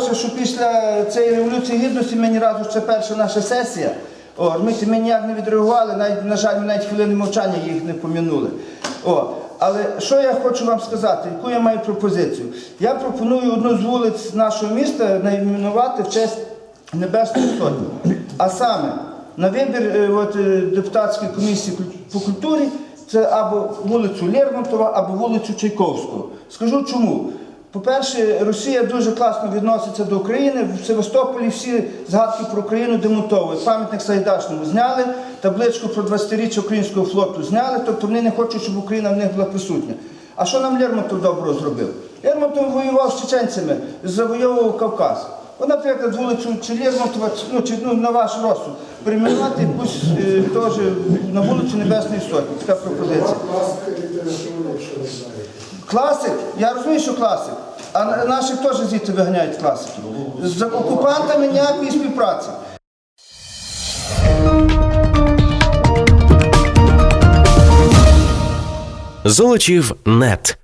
сталося, що після цієї революції гідності ми ні разу це перша наша сесія. О, розумієте, ми ніяк не відреагували, навіть, на жаль, ми навіть хвилини мовчання їх не помінули. О, але що я хочу вам сказати, яку я маю пропозицію? Я пропоную одну з вулиць нашого міста найменувати в честь Небесної Сотні. А саме на вибір е, от, е, депутатської комісії по культурі це або вулицю Лермонтова, або вулицю Чайковського. Скажу чому. По-перше, Росія дуже класно відноситься до України. В Севастополі всі згадки про Україну демонтовують. Пам'ятник Сайдашному зняли, табличку про 20-річчя українського флоту зняли, тобто вони не хочуть, щоб Україна в них була присутня. А що нам Лермонтов доброго зробив? Лермонтов воював з чеченцями, завойовував Кавказ. От, наприклад, вулицю чи Лермонтова, ну, чи ну, на ваш розсуд, перейменувати якусь е, теж на вулицю Небесної Сотні. Така пропозиція. Класик, я розумію, що класик. А на- наших теж звідти виганяють класиків. З окупантами ніякої співпраці. Золочів нет.